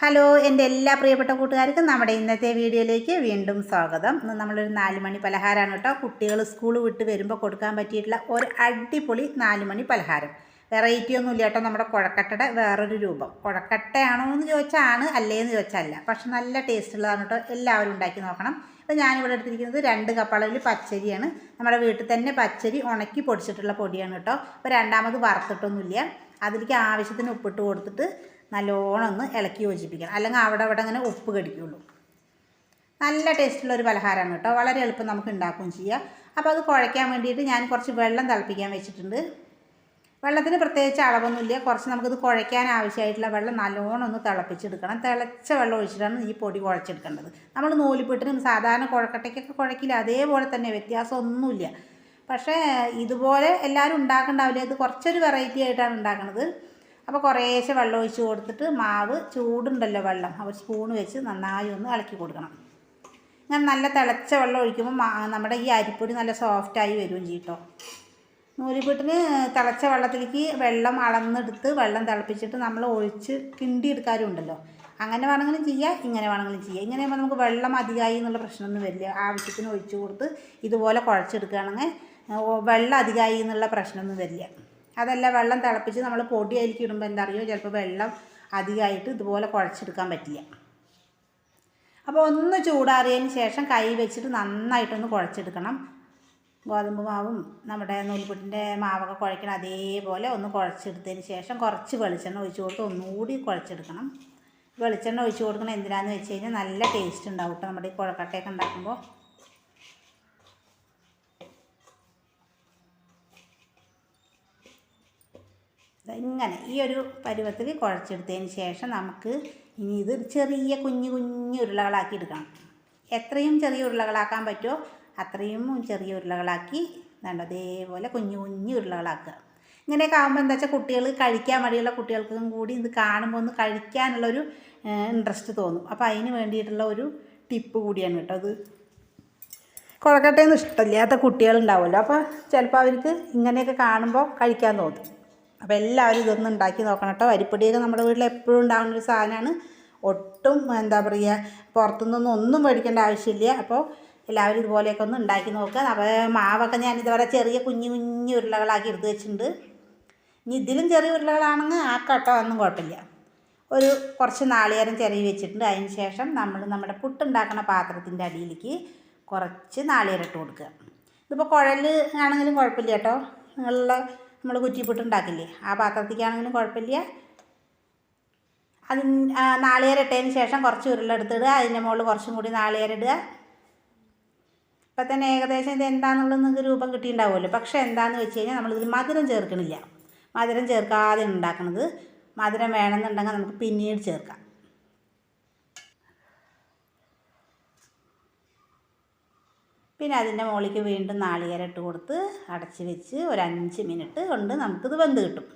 Hello എന്റെ എല്ലാ പ്രിയപ്പെട്ട കൂട്ടുകാർക്കും നമ്മുടെ ഇന്നത്തെ വീഡിയോയിലേക്ക് വീണ്ടും സ്വാഗതം. ഇന്ന് നമ്മളൊരു നാല് മണി പലഹാരമാണ് കേട്ടോ. കുട്ടികൾ സ്കൂൾ വിട്ട് വരുമ്പോൾ കൊടുക്കാൻ പറ്റിയിട്ടുള്ള ഒരു അടിപൊളി നാല് മണി പലഹാരം. വെറൈറ്റി ഒന്നും ഇല്ല കേട്ടോ നമ്മുടെ കുഴക്കട്ടയുടെ വേറൊരു രൂപം. കുഴക്കട്ടയാണോ എന്ന് ചോദിച്ചാൽ ആണ് അല്ലേ എന്ന് ചോദിച്ചാൽ അല്ല പക്ഷെ നല്ല ടേസ്റ്റ് ഉള്ളതാണ് കേട്ടോ. എല്ലാവരും ഉണ്ടാക്കി നോക്കണം. ഇപ്പോൾ ഞാനിവിടെ എടുത്തിരിക്കുന്നത് രണ്ട് കപ്പളവിൽ പച്ചരിയാണ്. നമ്മുടെ വീട്ടിൽ തന്നെ പച്ചരി ഉണക്കി പൊടിച്ചിട്ടുള്ള പൊടിയാണ് കേട്ടോ. അപ്പോൾ രണ്ടാമത് വറുത്തിട്ടൊന്നുമില്ല. അതിലേക്ക് ആവശ്യത്തിന് ഉപ്പിട്ട് കൊടുത്തിട്ട് നല്ലോണം ഒന്ന് ഇളക്കി യോജിപ്പിക്കണം. അല്ലെങ്കിൽ അവിടെ അവിടെ ഇങ്ങനെ ഉപ്പ് കടിക്കുള്ളൂ. നല്ല ടേസ്റ്റുള്ള ഒരു പലഹാരമാണ് കേട്ടോ. വളരെ എളുപ്പം നമുക്ക് ഉണ്ടാക്കുകയും ചെയ്യാം. അപ്പോൾ അത് കുഴയ്ക്കാൻ വേണ്ടിയിട്ട് ഞാൻ കുറച്ച് വെള്ളം തിളപ്പിക്കാൻ വെച്ചിട്ടുണ്ട്. വെള്ളത്തിന് പ്രത്യേകിച്ച് അളവൊന്നുമില്ല. കുറച്ച് നമുക്കിത് കുഴയ്ക്കാൻ ആവശ്യമായിട്ടുള്ള വെള്ളം നല്ലോണം ഒന്ന് തിളപ്പിച്ചെടുക്കണം. തിളച്ച വെള്ളം ഒഴിച്ചിട്ടാണ് ഈ പൊടി കുഴച്ചെടുക്കേണ്ടത്. നമ്മൾ നൂലിപ്പിട്ടിനും സാധാരണ കുഴക്കട്ടയ്ക്കൊക്കെ കുഴക്കില്ല. അതേപോലെ തന്നെ വ്യത്യാസമൊന്നുമില്ല. പക്ഷേ ഇതുപോലെ എല്ലാവരും ഉണ്ടാക്കണ്ടാവില്ല? ഇത് കുറച്ചൊരു വെറൈറ്റി ആയിട്ടാണ് ഉണ്ടാക്കുന്നത് അപ്പോൾ കുറേശ്ശെ വെള്ളം ഒഴിച്ച് കൊടുത്തിട്ട് മാവ് ചൂടുണ്ടല്ലോ വെള്ളം. അവർ സ്പൂൺ വെച്ച് നന്നായി ഒന്ന് ഇളക്കി കൊടുക്കണം. ഇങ്ങനെ നല്ല തിളച്ച വെള്ളം ഒഴിക്കുമ്പോൾ നമ്മുടെ ഈ അരിപ്പൊടി നല്ല സോഫ്റ്റായി വരും ചീട്ടോ. നൂലിപ്പുട്ടിന് തിളച്ച വെള്ളത്തിലേക്ക് വെള്ളം അളന്നെടുത്ത് വെള്ളം തിളപ്പിച്ചിട്ട് നമ്മൾ ഒഴിച്ച് കിണ്ടി എടുക്കാറുണ്ടല്ലോ അങ്ങനെ വേണമെങ്കിലും ചെയ്യാം ഇങ്ങനെ വേണമെങ്കിലും ചെയ്യാം. ഇങ്ങനെ ആകുമ്പോൾ നമുക്ക് വെള്ളം അധികമായി എന്നുള്ള പ്രശ്നമൊന്നും വരില്ല. ആവശ്യത്തിന് ഒഴിച്ചു കൊടുത്ത് ഇതുപോലെ കുഴച്ചെടുക്കുകയാണെങ്കിൽ വെള്ളം അധികമായി എന്നുള്ള പ്രശ്നമൊന്നും വരില്ല. അതല്ല വെള്ളം തിളപ്പിച്ച് നമ്മൾ പൊടി അതിലേക്ക് ഇടുമ്പോൾ എന്താ അറിയോ ചിലപ്പോൾ വെള്ളം അധികമായിട്ട് ഇതുപോലെ കുഴച്ചെടുക്കാൻ പറ്റില്ല. അപ്പോൾ ഒന്ന് ചൂടാറിയതിന് ശേഷം കൈ വെച്ചിട്ട് നന്നായിട്ടൊന്ന് കുഴച്ചെടുക്കണം. ഗോതമ്പ് മാവും നമ്മുടെ നൂൽപുട്ടിന്റെ മാവൊക്കെ കുഴക്കണം അതേപോലെ ഒന്ന് കുഴച്ചെടുത്തതിന് ശേഷം കുറച്ച് വെളിച്ചെണ്ണ ഒഴിച്ച് കൊടുത്ത് ഒന്നുകൂടി കുഴച്ചെടുക്കണം. വെളിച്ചെണ്ണ ഒഴിച്ച് കൊടുക്കണം എന്തിനാന്ന് വെച്ച് കഴിഞ്ഞാൽ നല്ല ടേസ്റ്റ് ഉണ്ടാവും കേട്ടോ നമ്മുടെ ഈ കുഴക്കട്ടയൊക്കെ ഉണ്ടാക്കുമ്പോൾ ഇങ്ങനെ ഈ ഒരു പരുവത്തിൽ കുഴച്ചെടുത്തതിന് ശേഷം നമുക്ക് ഇനി ഇത് ചെറിയ കുഞ്ഞു കുഞ്ഞു ഉരുളകളാക്കി എടുക്കണം. എത്രയും ചെറിയ ഉരുളകളാക്കാൻ പറ്റുമോ അത്രയും ചെറിയ ഉരുളകളാക്കി വേണ്ട അതേപോലെ കുഞ്ഞു കുഞ്ഞു ഉരുളകളാക്കുക. ഇങ്ങനെയൊക്കെ ആകുമ്പോൾ എന്താ വെച്ചാൽ കുട്ടികൾ കഴിക്കാൻ മടിയുള്ള കുട്ടികൾക്കും കൂടി ഇത് കാണുമ്പോൾ ഒന്ന് കഴിക്കാനുള്ളൊരു ഇൻട്രസ്റ്റ് തോന്നും. അപ്പോൾ അതിന് വേണ്ടിയിട്ടുള്ള ഒരു ടിപ്പ് കൂടിയാണ് കേട്ടോ അത് കുഴക്കട്ടയൊന്നും ഇഷ്ടമില്ലാത്ത കുട്ടികളുണ്ടാവുമല്ലോ അപ്പോൾ ചിലപ്പോൾ അവർക്ക് ഇങ്ങനെയൊക്കെ കാണുമ്പോൾ കഴിക്കാൻ തോന്നും. അപ്പോൾ എല്ലാവരും ഇതൊന്നും ഉണ്ടാക്കി നോക്കണം കേട്ടോ. അരിപ്പൊടിയൊക്കെ നമ്മുടെ വീട്ടിൽ എപ്പോഴും ഉണ്ടാകുന്ന ഒരു സാധനമാണ്. ഒട്ടും എന്താ പറയുക പുറത്തുനിന്നൊന്നും ഒന്നും മേടിക്കേണ്ട ആവശ്യമില്ല. അപ്പോൾ എല്ലാവരും ഇതുപോലെയൊക്കെ ഒന്ന് ഉണ്ടാക്കി നോക്കുക അപ്പോൾ മാവൊക്കെ ഞാൻ ഇതുപോലെ ചെറിയ കുഞ്ഞു കുഞ്ഞു ഉരുളകളാക്കി എടുത്ത് വെച്ചിട്ടുണ്ട്. ഇനി ഇതിലും ചെറിയ ഉരുളകളാണെങ്കിൽ ആക്കട്ടോ ഒന്നും കുഴപ്പമില്ല. ഒരു കുറച്ച് നാളികേരം ചെറിയ വെച്ചിട്ടുണ്ട്. അതിന് ശേഷം നമ്മൾ നമ്മുടെ പുട്ടുണ്ടാക്കുന്ന പാത്രത്തിന്റെ അടിയിലേക്ക് കുറച്ച് നാളികേരം ഇട്ട് കൊടുക്കുക. ഇതിപ്പോൾ കുഴൽ ആണെങ്കിലും കുഴപ്പമില്ല കേട്ടോ. നിങ്ങളുള്ള നമ്മൾ കുറ്റിപ്പുട്ട് ഉണ്ടാക്കില്ലേ ആ പാത്രത്തേക്കാണെങ്കിലും കുഴപ്പമില്ല. അതിന് നാളികേരം ഇട്ടതിന് ശേഷം കുറച്ച് ഉരുളെടുത്തിടുക അതിന്റെ മുകളിൽ കുറച്ചും കൂടി നാളികേരം ഇടുക. ഇപ്പം തന്നെ ഏകദേശം ഇത് എന്താണെന്നുള്ളത് നിങ്ങൾക്ക് രൂപം കിട്ടിയിട്ടുണ്ടാവുമല്ലോ. പക്ഷേ എന്താണെന്ന് വെച്ച് കഴിഞ്ഞാൽ നമ്മളിതിൽ മധുരം ചേർക്കണില്ല. മധുരം ചേർക്കാതെ ഉണ്ടാക്കുന്നത് മധുരം വേണമെന്നുണ്ടെങ്കിൽ നമുക്ക് പിന്നീട് ചേർക്കാം. പിന്നെ അതിന്റെ മുകളിലേക്ക് വീണ്ടും നാളികേരം ഇട്ട് കൊടുത്ത് അടച്ച് വെച്ച് ഒരു അഞ്ച് മിനിറ്റ് കൊണ്ട് നമുക്കിത് വെന്ത് കിട്ടും.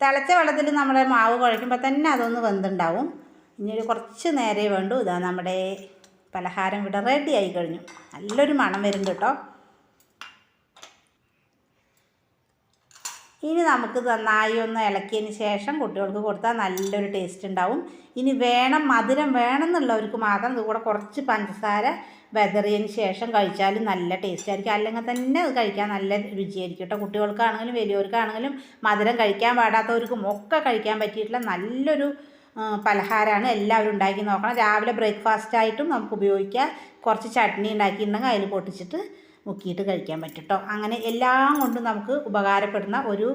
തിളച്ച വെള്ളത്തിൽ നമ്മുടെ മാവ് കുഴയ്ക്കുമ്പോൾ തന്നെ അതൊന്ന് വെന്തുണ്ടാവും. ഇനി കുറച്ച് നേരെ വേണ്ടു. ഇതാ നമ്മുടെ പലഹാരം ഇവിടെ റെഡി ആയി കഴിഞ്ഞു. നല്ലൊരു മണം വരും കേട്ടോ. ഇനി നമുക്ക് നന്നായി ഒന്ന് ഇളക്കിയതിന് ശേഷം കുട്ടികൾക്ക് കൊടുത്താൽ നല്ലൊരു ടേസ്റ്റ് ഉണ്ടാവും. ഇനി വേണം മധുരം വേണം എന്നുള്ളവർക്ക് മാത്രം ഇത് കൂടെ കുറച്ച് പഞ്ചസാര വെതറിയതിന് ശേഷം കഴിച്ചാൽ നല്ല ടേസ്റ്റ് ആയിരിക്കും. അല്ലെങ്കിൽ തന്നെ അത് കഴിക്കാൻ നല്ല രുചിയായിരിക്കും കേട്ടോ. കുട്ടികൾക്കാണെങ്കിലും വലിയവർക്കാണെങ്കിലും മധുരം കഴിക്കാൻ പാടാത്തവർക്കും ഒക്കെ കഴിക്കാൻ പറ്റിയിട്ടുള്ള നല്ലൊരു പലഹാരമാണ് എല്ലാവരും ഉണ്ടാക്കി നോക്കണം. രാവിലെ ബ്രേക്ക്ഫാസ്റ്റ് ആയിട്ടും നമുക്ക് ഉപയോഗിക്കാം. കുറച്ച് ചട്നി ഉണ്ടാക്കിയിട്ടുണ്ടെങ്കിൽ അതിൽ പൊട്ടിച്ചിട്ട് മുക്കിയിട്ട് കഴിക്കാൻ പറ്റും കേട്ടോ അങ്ങനെ എല്ലാം കൊണ്ടും നമുക്ക് ഉപകാരപ്പെടുന്ന ഒരു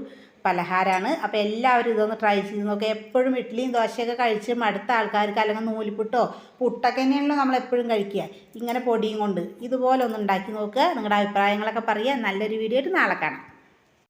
പലഹാരമാണ് അപ്പോൾ എല്ലാവരും ഇതൊന്ന് ട്രൈ ചെയ്ത് നോക്കുക എപ്പോഴും ഇഡ്ഡലിയും ദോശയൊക്കെ കഴിച്ച് മടുത്ത ആൾക്കാർക്ക് അല്ലെങ്കിൽ നൂലിപ്പുട്ടോ പുട്ടൊക്കെ തന്നെയാണല്ലോ നമ്മൾ എപ്പോഴും കഴിക്കുക. ഇങ്ങനെ പൊടിയും കൊണ്ട് ഇതുപോലെ ഒന്ന് ഉണ്ടാക്കി നോക്കുക. നിങ്ങളുടെ അഭിപ്രായങ്ങളൊക്കെ പറയുക. നല്ലൊരു വീഡിയോ ആയിട്ട് നാളെ കാണാം.